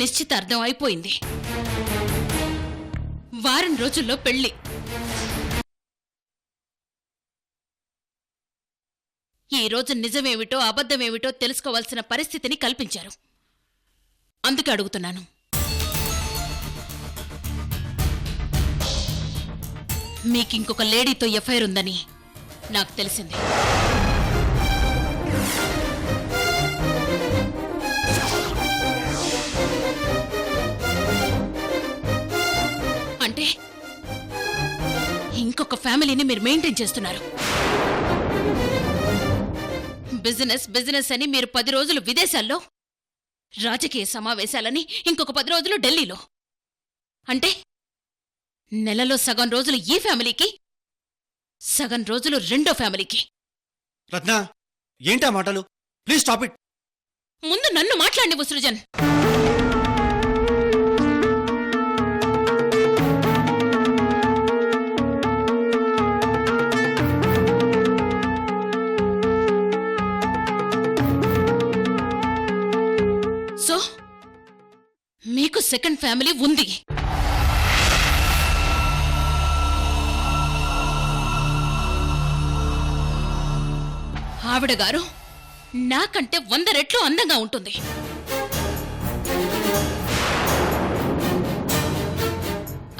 నిశ్చితార్థం అయిపోయింది వారం రోజుల్లో పెళ్ళి ఈ రోజు నిజమేమిటో అబద్ధమేమిటో తెలుసుకోవాల్సిన పరిస్థితిని కల్పించారు. అందుకే అడుగుతున్నాను. మీకింకొక లేడీతో ఎఫ్ఐఆర్ ఉందని నాకు తెలిసింది. ఫ్యామిలీని మీరు మెయింటైన్ చేస్తున్నారు. బిజినెస్ బిజినెస్ అని మీరు పది రోజులు విదేశాల్లో రాజకీయ సమావేశాలని ఇంకొక పది రోజులు ఢిల్లీలో. అంటే నెలలో సగం రోజులు ఈ ఫ్యామిలీకి సగం రోజులు రెండో ఫ్యామిలీకి. రత్న ఏంటా మాటలు? Please stop it. ముందు నన్ను మాట్లాడినివ్వు సృజన్. సెకండ్ ఫ్యామిలీ ఉంది. ఆవిడ గారు నాకంటే వంద రెట్లు అందంగా ఉంటుంది.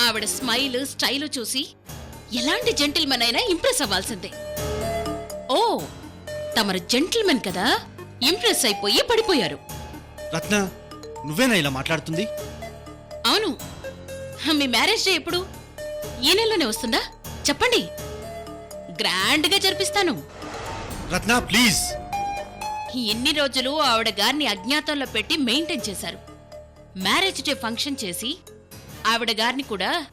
ఆవిడ స్మైల్ స్టైల్ చూసి ఎలాంటి జెంటిల్మెన్ అయినా ఇంప్రెస్ అవ్వాల్సిందే. ఓ తమరు జెంటిల్మెన్ కదా ఇంప్రెస్ అయిపోయి పడిపోయారు. రత్న నువ్వేనా ఇలా మాట్లాడుతుంది? అవును. మీ మ్యారేజ్ డే ఎప్పుడు? ఈ నెలలోనే వస్తుందా? చెప్పండి. గ్రాండ్గా జరిపిస్తాను. రత్న ప్లీజ్. ఎన్ని రోజులు ఆవిడ గారిని అజ్ఞాతంలో పెట్టి మెయింటైన్ చేశారు. మ్యారేజ్ డే ఫంక్షన్ చేసి ఆవిడ గారిని కూడా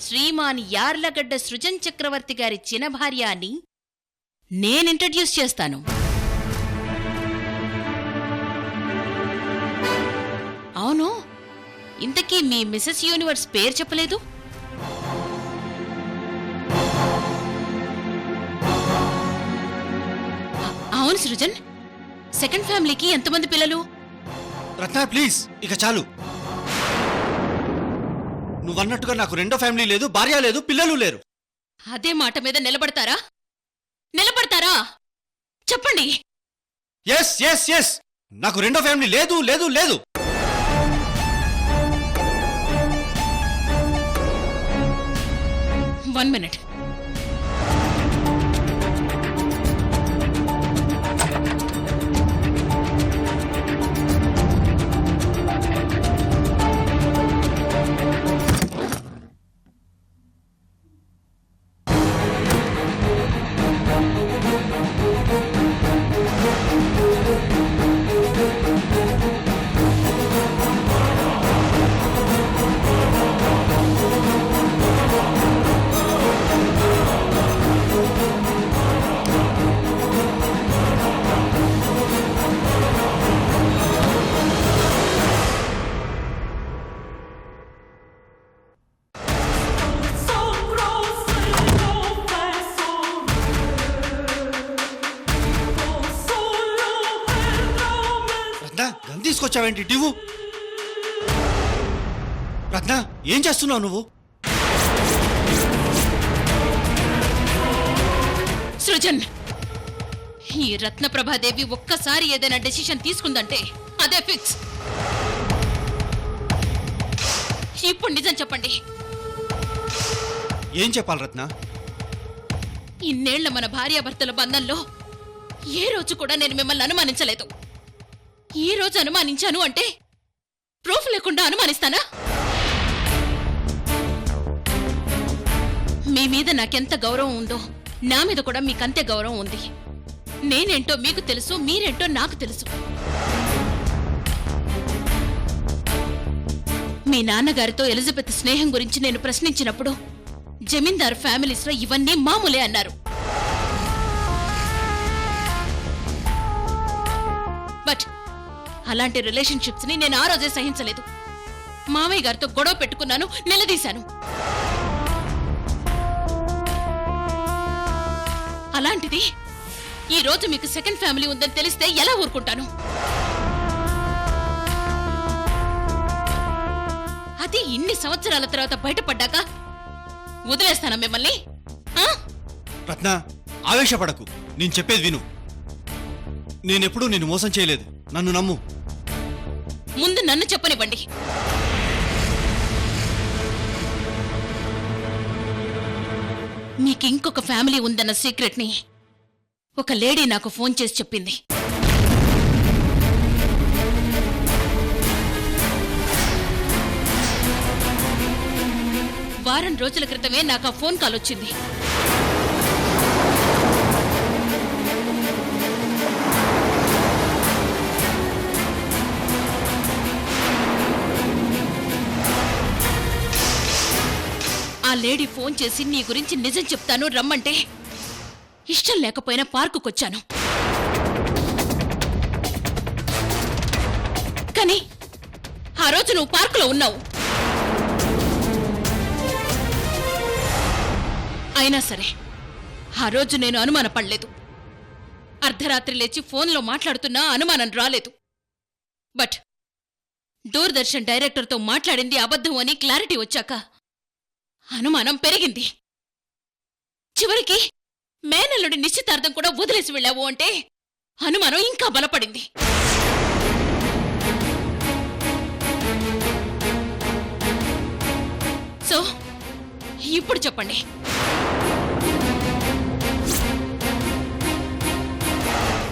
శ్రీమాన్ యార్లగడ్డ సృజన్ చక్రవర్తి గారి చిన్న భార్య అని నేను ఇంట్రడ్యూస్ చేస్తాను. అవును. ఇంతకీ మీ మిసెస్ యూనివర్స్ పేరు చెప్పలేదు? అవును సృజన్. సెకండ్ ఫ్యామిలీకి ఎంతమంది పిల్లలు? రత్న ప్లీజ్ ఇక చాలు. నువ్వన్నట్టుగా నాకు రెండో ఫ్యామిలీ లేదు భార్య లేదు పిల్లలు లేరు. అదే మాట మీద నిలబడతారా? నిలబడతారా? చెప్పండి. ఎస్ ఎస్ ఎస్ నాకు రెండో ఫ్యామిలీ లేదు లేదు లేదు. వన్ మినిట్ రత్న గన్ తీసుకొచ్చావేంటి? టివు రత్న ఏం చేస్తున్నావు నువ్వు? సృజన్ ఈ రత్నప్రభాదేవి ఒక్కసారి ఏదైనా డెసిషన్ తీసుకుందంటే అదే ఫిక్స్ ఇప్పుడు నిజం చెప్పండి. ఏం చెప్పాలి రత్న? ఇన్నేళ్ళ మన భార్యాభర్తల బంధంలో ఏ రోజు కూడా నేను మిమ్మల్ని అనుమానించలేదు. ఈ రోజు అనుమానించాను అంటే ప్రూఫ్ లేకుండా అనుమానిస్తానా? మీ మీద నాకెంత గౌరవం ఉందో నా మీద కూడా మీకంతే గౌరవం ఉంది. నేనేంటో మీకు తెలుసు మీరేంటో నాకు తెలుసు. మీ నాన్నగారితో ఎలిజబెత్ స్నేహం గురించి నేను ప్రశ్నించినప్పుడు జమీందార్ ఫ్యామిలీస్లో ఇవన్నీ మామూలే అన్నారు. అలాంటి రిలేషన్షిప్స్ని నేను ఆ రోజే సహించలేదు. మామయ్య గారితో గొడవ పెట్టుకున్నాను నిలదీశాను. అలాంటిది ఈ రోజు మీకు సెకండ్ ఫ్యామిలీ ఉందని తెలిస్తే ఎలా ఊరుకుంటాను? అది ఇన్ని సంవత్సరాల తర్వాత బయటపడ్డాక వదిలేస్తానా మిమ్మల్ని? ఆ? రత్న ఆవేశపడకు. నేను చెప్పేది విను. నేనెప్పుడూ నిన్ను మోసం చేయలేదు. నన్ను నమ్ము. ముందు నన్ను చెప్పనివ్వండి. మీకు ఇంకొక ఫ్యామిలీ ఉందన్న సీక్రెట్ని ఒక లేడీ నాకు ఫోన్ చేసి చెప్పింది. వారం రోజుల క్రితమే నాకు ఆ ఫోన్ కాల్ వచ్చింది. లేడీ ఫోన్ చేసి నీ గురించి నిజం చెప్తాను రమ్మంటే. ఇష్టం లేకపోయినా పార్కుకొచ్చాను. కానీ ఆ రోజు నువ్వు పార్కులో ఉన్నావు. అయినా సరే ఆ రోజు నేను అనుమానపడలేదు. అర్ధరాత్రి లేచి ఫోన్లో మాట్లాడుతున్నా అనుమానం రాలేదు. బట్ దూరదర్శన్ డైరెక్టర్తో మాట్లాడింది అబద్ధం అని క్లారిటీ వచ్చాక అనుమానం పెరిగింది. చివరికి మేనల్లుడి నిశ్చితార్థం కూడా వదిలేసి వెళ్ళావు అంటే అనుమానం ఇంకా బలపడింది. సో ఇప్పుడు చెప్పండి.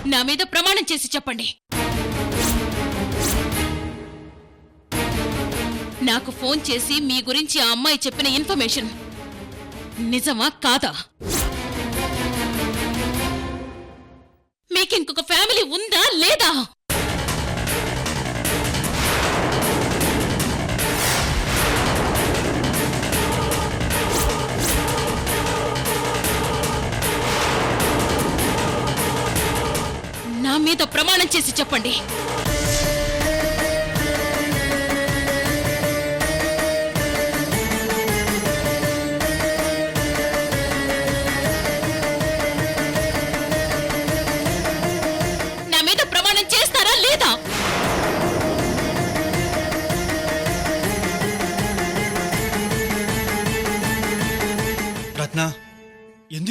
నా మీద ప్రమాణం చేసి చెప్పండి. నాకు ఫోన్ చేసి మీ గురించి ఆ అమ్మాయి చెప్పిన ఇన్ఫర్మేషన్. నిజమా కాదా? మీకు ఇంకొక ఫ్యామిలీ ఉందా లేదా? నా మీద ప్రమాణం చేసి చెప్పండి.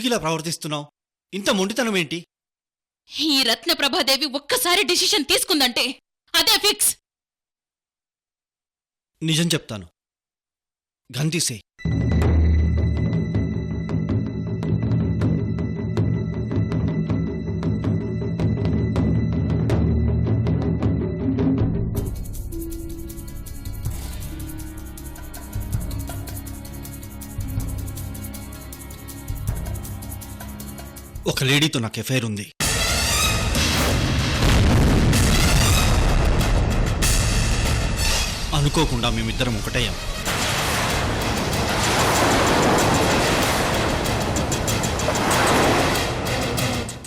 ఎందుకు ఇలా ప్రవర్తిస్తున్నావు? ఇంత మొండితనం ఏంటి? ఈ రత్న ప్రభాదేవి ఒక్కసారి డిసిషన్ తీసుకుందంటే అదే ఫిక్స్. నిజం చెప్తాను. గంతీసే. ఒక లేడీతో నాకు ఎఫైర్ ఉంది అనుకోకుండా మేమిద్దరం ఒకటయ్యాం.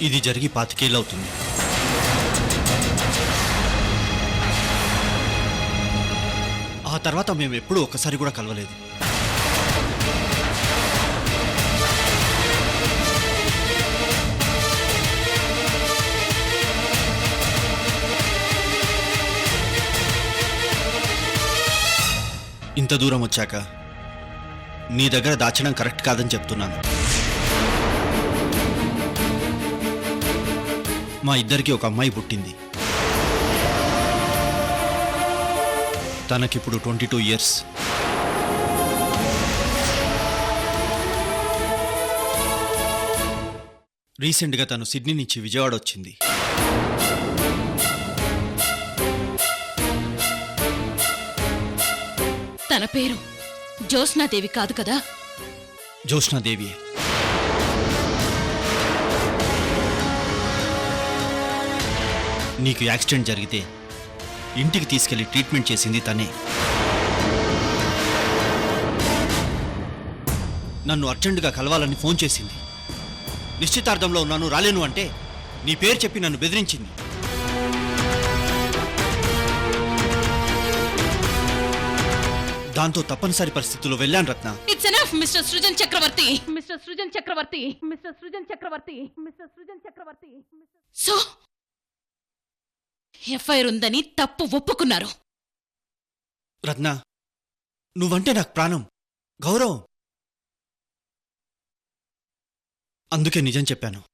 ఇది జరిగి పాతికేళ్ళవుతుంది. ఆ తర్వాత మేము ఎప్పుడూ ఒక్కసారి కూడా కలవలేదు. ఇంత దూరం వచ్చాక నీ దగ్గర దాచడం కరెక్ట్ కాదని చెప్తున్నాను. మా ఇద్దరికి ఒక అమ్మాయి పుట్టింది. తనకిప్పుడు ట్వంటీ టూ ఇయర్స్. రీసెంట్గా తను సిడ్నీ నుంచి విజయవాడ వచ్చింది పేరు? జ్యోత్స్నాదేవి కాదు కదా? జ్యోత్స్నాదేవి. నీకు యాక్సిడెంట్ జరిగితే ఇంటికి తీసుకెళ్ళి ట్రీట్మెంట్ చేసింది తనే. నన్ను అర్జెంటుగా కలవాలని ఫోన్ చేసింది. నిశ్చితార్థంలో ఉన్నాను రాలేను అంటే నీ పేరు చెప్పి నన్ను బెదిరించింది. దాంతో తప్పనిసరి పరిస్థితుల్లో వెళ్ళాను Ratna. It's enough mister Srujan Chakravarthi mister Srujan Chakravarthi mister Srujan Chakravarthi mister Srujan Chakravarthi so FIR ఉందని తప్పు ఒప్పుకున్నారు. రత్న నువ్వంటే నాకు ప్రాణం. గౌరవం. అందుకే నిజం చెప్పాను.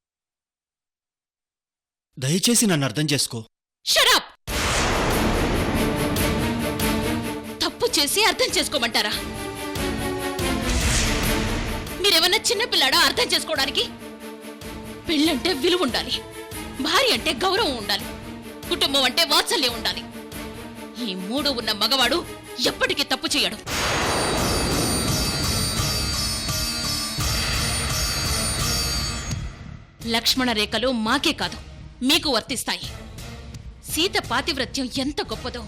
దయచేసి నన్ను అర్థం చేసుకో. చేసి అర్థం చేసుకోమంటారా? మీరేమన్నా చిన్నపిల్లాడా అర్థం చేసుకోవడానికి? పెళ్ళంటే విలువ ఉండాలి భార్య అంటే గౌరవం ఉండాలి కుటుంబం అంటే వాత్సల్యం ఉండాలి. ఈ మూడు ఉన్న మగవాడు ఎప్పటికీ తప్పు చేయడు. లక్ష్మణ రేఖలు మాకే కాదు మీకు వర్తిస్తాయి. సీత పాతివ్రత్యం ఎంత గొప్పదో.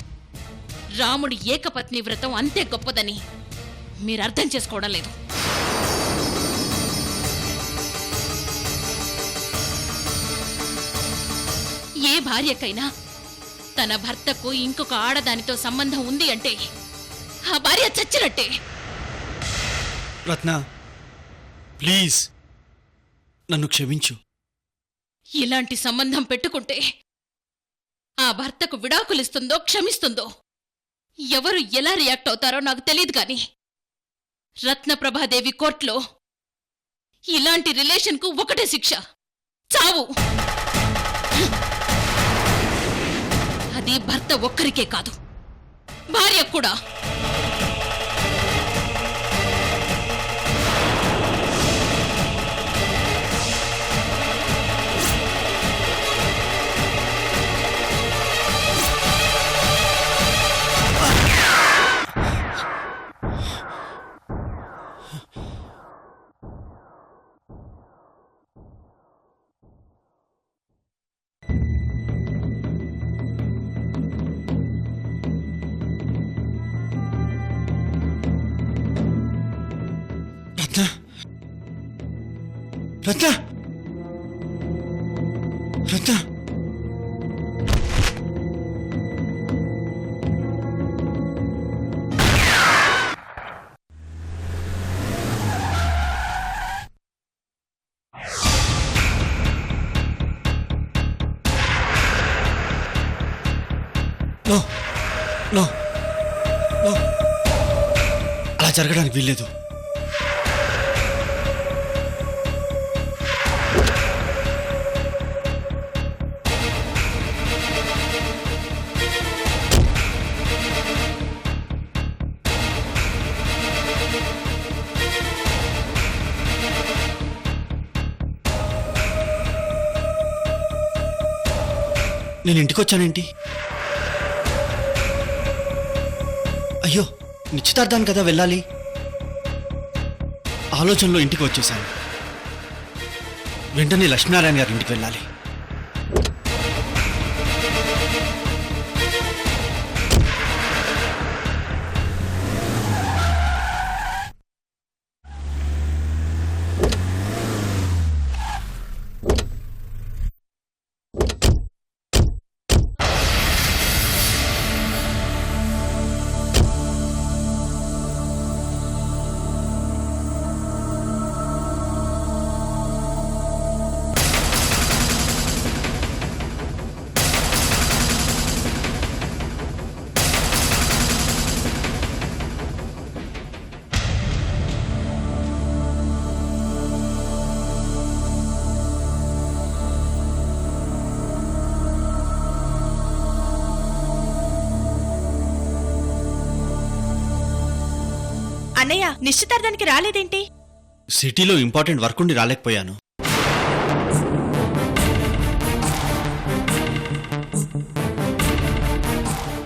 రాముడి ఏకపత్ని వ్రతం అంతే గొప్పదని మీరు అర్థం చేసుకోవడం లేదు. ఏ భార్యకైనా తన భర్తకు ఇంకొక ఆడదానితో సంబంధం ఉంది అంటే ఆ భార్య చచ్చినట్టే. రత్న ప్లీజ్ నన్ను క్షమించు. ఇలాంటి సంబంధం పెట్టుకుంటే ఆ భర్తకు విడాకులిస్తుందో క్షమిస్తుందో ఎవరు ఎలా రియాక్ట్ అవుతారో నాకు తెలియదు కానీ రత్నప్రభాదేవి కోర్టులో ఇలాంటి రిలేషన్కు ఒకటే శిక్ష. చావు! అది భర్త ఒక్కరికే కాదు భార్య కూడా. జరగడానికి వీల్లేదు. నేను ఇంటికి వచ్చానేంటి అయ్యో! నిశ్చితార్థాన్ని కదా వెళ్ళాలి? ఆలోచనలో ఇంటికి వచ్చేసాను వెంటనే లక్ష్మీనారాయణ గారి ఇంటికి వెళ్ళాలి. అన్నయ్య నిశ్చితార్థానికి రాలేదేంటి? సిటీలో ఇంపార్టెంట్ వర్క్ ఉండి రాలేకపోయాను.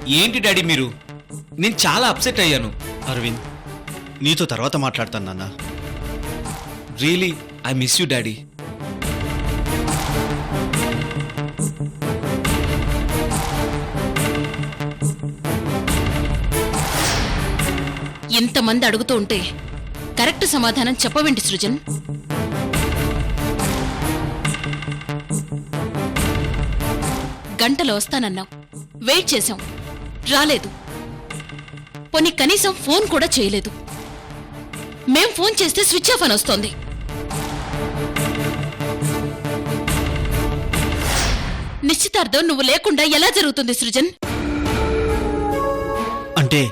ఏంటి డాడీ మీరు? నేను చాలా అప్సెట్ అయ్యాను. అరవింద్ నీతో తర్వాత మాట్లాడతాను నాన్న. Really I miss you daddy. ఎంతమంది అడుగుతూ ఉంటే కరెక్ట్ సమాధానం చెప్పవేంటి సృజన్. గంటలో వస్తానన్నావు. వెయిట్ చేశాం. రాలేదు. పోనీ కనీసం ఫోన్ కూడా చేయలేదు. మేం ఫోన్ చేస్తే స్విచ్ ఆఫ్ అని వస్తోంది. నిశ్చితార్థం నువ్వు లేకుండా ఎలా జరుగుతుంది సృజన్? అంటే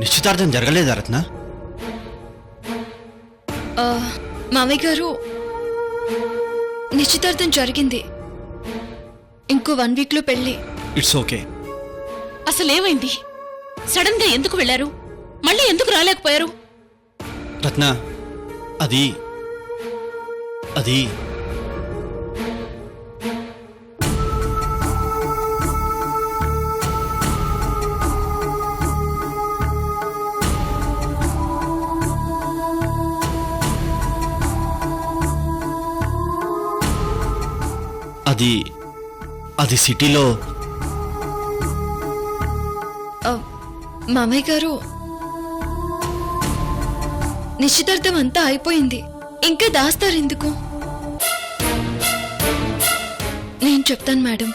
నిశ్చితార్థం జరగలేదా రత్న? మామయ్య గారు నిశ్చితార్థం జరిగింది. ఇంకో వన్ వీక్లో పెళ్ళి. It's okay. అసలేమైంది? సడన్గా ఎందుకు వెళ్ళారు మళ్ళీ ఎందుకు రాలేకపోయారు? రత్న అది అది అది అది సిటీలో. మామయ్య గారు. నిశ్చితార్థం అంతా అయిపోయింది. ఇంకా దాస్తారు ఎందుకు? నేను చెప్తాను మేడం.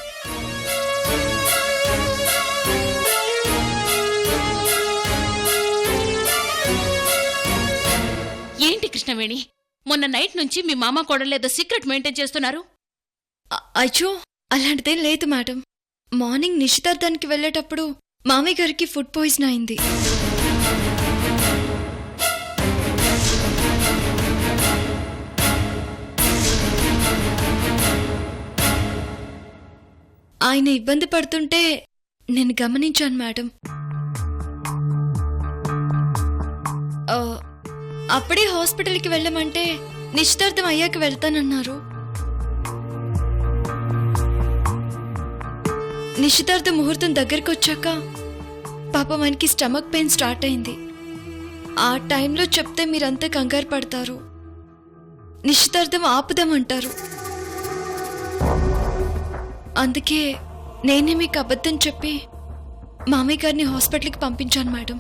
ఏంటి కృష్ణవేణి? మొన్న నైట్ నుంచి మీ మామ కోడలేదో సీక్రెట్ మెయింటైన్ చేస్తున్నారు. అయ్యో అలాంటిదేం లేదు మేడం. మార్నింగ్ నిశ్చితార్థానికి వెళ్ళేటప్పుడు మామయ్య గారికి ఫుడ్ పాయిజన్ అయింది. ఆయన ఇబ్బంది పడుతుంటే నేను గమనించాను మేడం. అప్పుడే హాస్పిటల్కి వెళ్ళమంటే నిశ్చితార్థం అయ్యాక వెళ్తానన్నారు. నిశ్చితార్థ ముహూర్తం దగ్గరకు వచ్చాక పాప మనకి స్టమక్ పెయిన్ స్టార్ట్ అయింది. ఆ టైంలో చెప్తే మీరంతా కంగారు పడతారు. నిశ్చితార్థం ఆపుదామంటారు. అందుకే నేనే మీకు అబద్ధం చెప్పి మామయ్య గారిని హాస్పిటల్కి పంపించాను మేడం.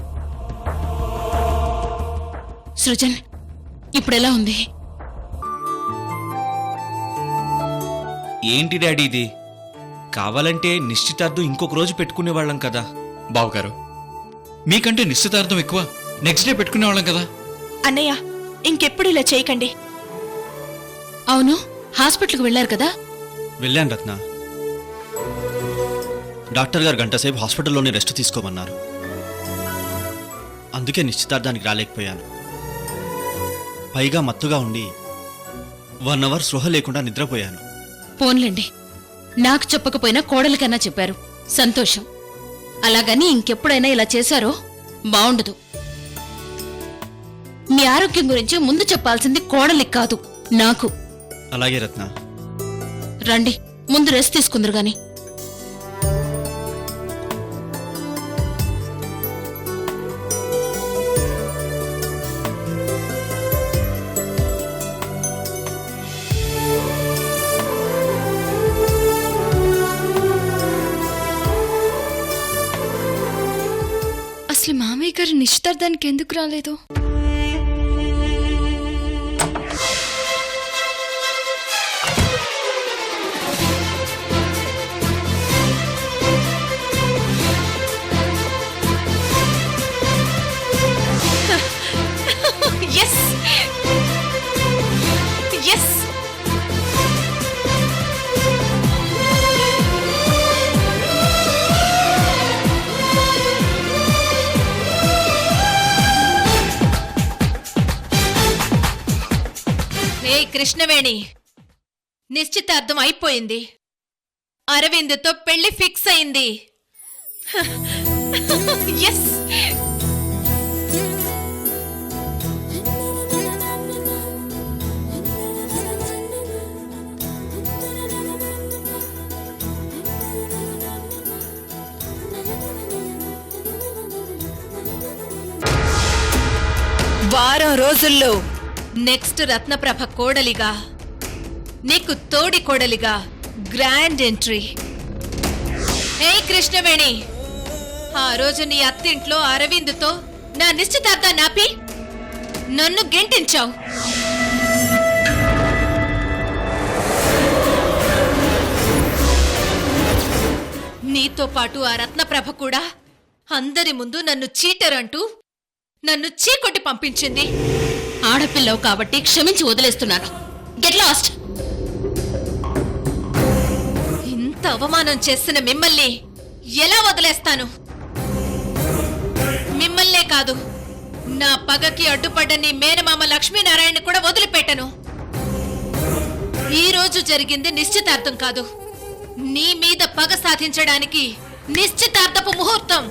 సృజన్ ఇప్పుడెలా ఉంది? ఏంటి డాడీ ఇది? కావాలంటే నిశ్చితార్థం ఇంకొక రోజు పెట్టుకునే వాళ్ళం కదా. బావగారు మీకంటే నిశ్చితార్థం ఎక్కువ నెక్స్ట్ డే పెట్టుకునేవాళ్ళం కదా. అన్నయ్య ఇంకెప్పుడు ఇలా చేయకండి. అవును హాస్పిటల్కి వెళ్ళారు కదా? వెళ్ళాను రత్న. డాక్టర్ గారు గంట సేపు హాస్పిటల్లోనే రెస్ట్ తీసుకోమన్నారు. అందుకే నిశ్చితార్థానికి రాలేకపోయాను. పైగా మత్తుగా ఉండి వన్ అవర్ స్పృహ లేకుండా నిద్రపోయాను. పోన్లేండి. నాకు చెప్పకపోయినా కోడలికన్నా చెప్పారు. సంతోషం. అలాగని ఇంకెప్పుడైనా ఇలా చేశారో బావుండదు. మీ ఆరోగ్యం గురించి ముందు చెప్పాల్సింది కోడలికి కాదు నాకు. అలాగే రత్న. రండి ముందు రెస్ట్ తీసుకుందరు గాని. మామయ్య నిశ్చితార్థానికి ఎందుకు రాలేదు? కృష్ణవేణి. నిశ్చితార్థం అయిపోయింది. అరవింద్తో పెళ్ళి ఫిక్స్ అయింది. ఎస్ వారం రోజుల్లో నెక్స్ట్ రత్నప్రభ కోడలిగా నీకు తోడి కోడలిగా గ్రాండ్ ఎంట్రీ ఏ కృష్ణవేణి ఆ రోజు నీ అత్తింట్లో అరవింద్తో నా నిశ్చితార్థాన్ని ఆపి నన్ను గెంటించావు. నీతో పాటు ఆ రత్నప్రభ కూడా అందరి ముందు నన్ను చీటర్ అంటూ నన్ను చీకొట్టి పంపించింది. ఆడపిల్లవు కాబట్టి క్షమించి వదిలేస్తున్నాను. గెట్ లాస్ట్ ఇంత అవమానం చేసిన మిమ్మల్ని ఎలా వదిలేస్తాను? మిమ్మల్నే కాదు నా పగకి అడ్డుపడ్డని మేనమామ లక్ష్మీనారాయణ కూడా వదిలిపెట్టను. ఈ రోజు జరిగింది నిశ్చితార్థం కాదు. నీ మీద పగ సాధించడానికి నిశ్చితార్థపు ముహూర్తం.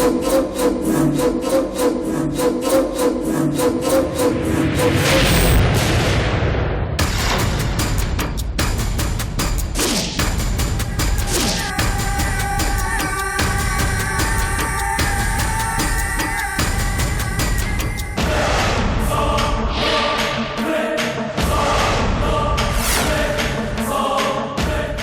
Thank you.